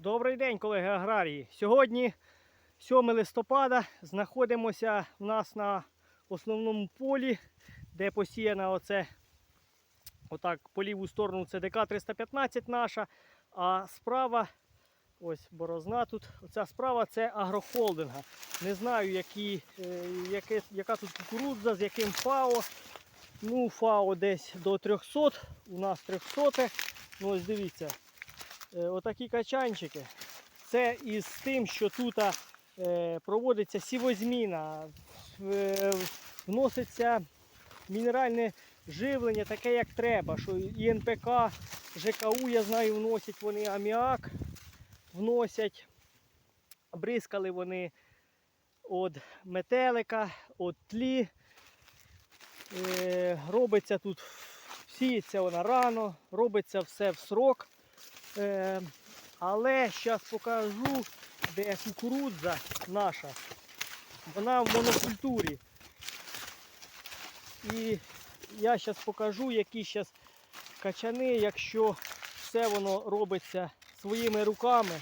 Добрий день, колеги аграрії. Сьогодні 7 листопада знаходимося в нас на основному полі, де посіяна оце отак по ліву сторону це ДК 315 наша, а справа, ось борозна тут. Оця справа це агрохолдинга. Не знаю, які, е, яке, яка тут кукурудза, з яким ФАО. Ну, ФАО десь до 300, у нас 300. Ну, ось дивіться. Е, отакі качанчики. Це із тим, що тут е, проводиться сівозміна, е, вноситься мінеральне живлення, таке як треба. Що і НПК, ЖКУ, я знаю, вносять вони аміак, вносять, бризкали вони від метелика, від тлі. Робиться тут, сіється вона рано, робиться все в срок. Е, але зараз покажу, де кукурудза наша. Вона в монокультурі. І я зараз покажу, які зараз качани, якщо все воно робиться своїми руками,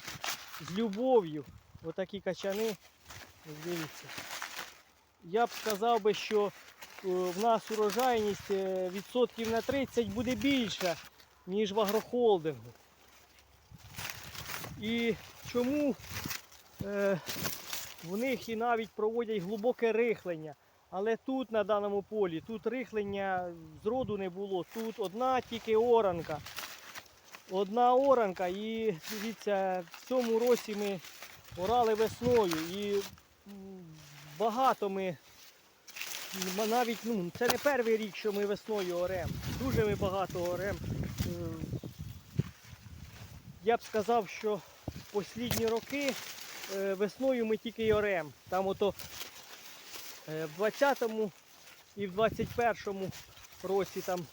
з любов'ю. Отакі качани. Дивіться. Я б сказав би, що е, в нас урожайність е, відсотків на 30 буде більша, ніж в агрохолдингу. І чому е, в них і навіть проводять глибоке рихлення. Але тут на даному полі, тут рихлення зроду не було. Тут одна тільки оранка. Одна оранка і дивіться, в цьому році ми орали весною і багато ми навіть ну, це не перший рік, що ми весною орем. Дуже ми багато орем. Я б сказав, що останні роки е, весною ми тільки й орем. Там ото е, в 20-му і в 21-му році там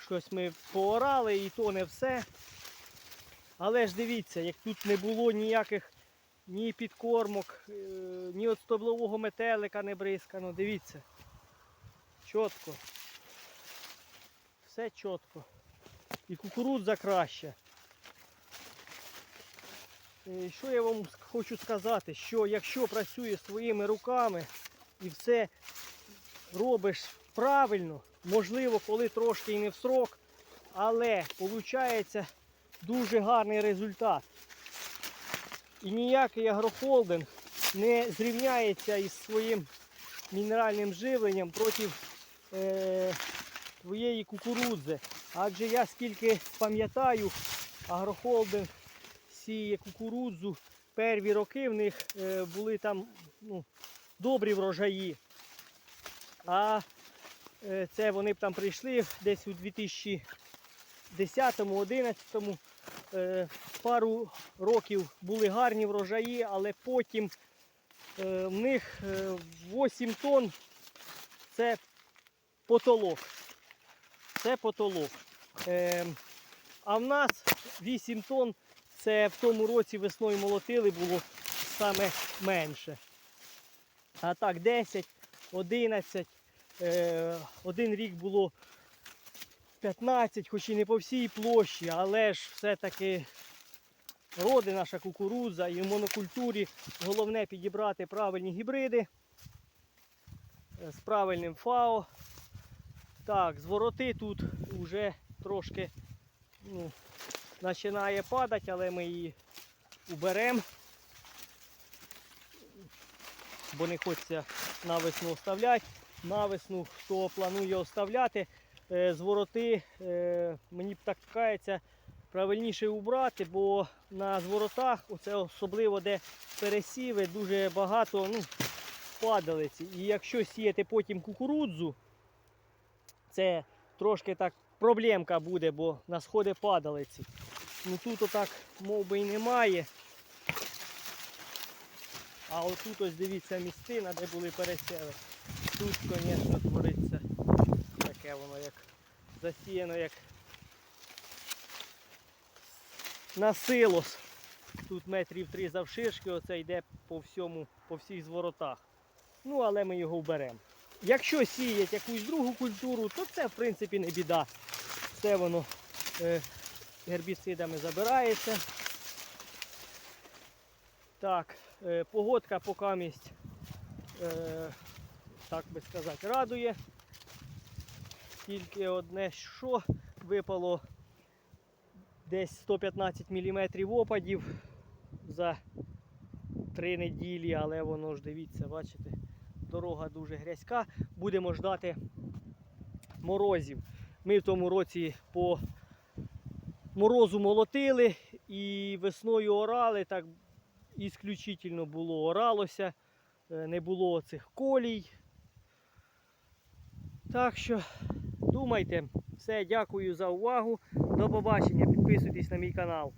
щось ми поорали і то не все. Але ж дивіться, як тут не було ніяких ні підкормок, е, ні от стоблового метелика не бризкано. Дивіться. Чітко. Все чітко. І кукурудза краще. Е, Що я вам хочу сказати, що якщо працюєш своїми руками і все робиш правильно, можливо, коли трошки і не в срок, але виходить дуже гарний результат. І ніякий агрохолдинг не зрівняється із своїм мінеральним живленням проти е, твоєї кукурудзи. Адже я скільки пам'ятаю, агрохолдинг сіє кукурудзу. Перві роки в них е, були там ну, добрі врожаї. А е, це вони б там прийшли десь у 2010-2011. Е, пару років були гарні врожаї, але потім в них е, 8 тонн це потолок. Це потолок. Е, а в нас 8 тонн це в тому році весною молотили було саме менше. А так 10, 11, е, один рік було 15, хоч і не по всій площі, але ж все-таки роди наша кукурудза і в монокультурі головне підібрати правильні гібриди е, з правильним ФАО. Так, звороти тут вже трошки ну, починає падати, але ми її уберемо. Бо не хочеться на весну оставляти. На весну, хто планує оставляти, е, звороти, е, мені б так кається, правильніше убрати, бо на зворотах, оце особливо де пересіви, дуже багато ну, падалиці. І якщо сіяти потім кукурудзу, це трошки так проблемка буде, бо на сходи падалиці. Ну тут отак мов би і немає. А отут ось дивіться місцина, де були пересіли. Тут, звісно, твориться таке воно як засіяно, як на силос. Тут метрів три завширшки, оце йде по всьому, по всіх зворотах. Ну, але ми його вберемо. Якщо сіять якусь другу культуру, то це в принципі не біда. Все воно е, гербіцидами забирається. Так, е, погодка поки місць, е, так би сказати, радує. Тільки одне що випало десь 115 мм опадів за три неділі, але воно ж дивіться, бачите, дорога дуже грязька. Будемо ждати морозів. Ми в тому році по морозу молотили і весною орали, так ісключительно було оралося, е, не було цих колій. Так що думайте. Все, дякую за увагу. До побачення. Підписуйтесь на мій канал.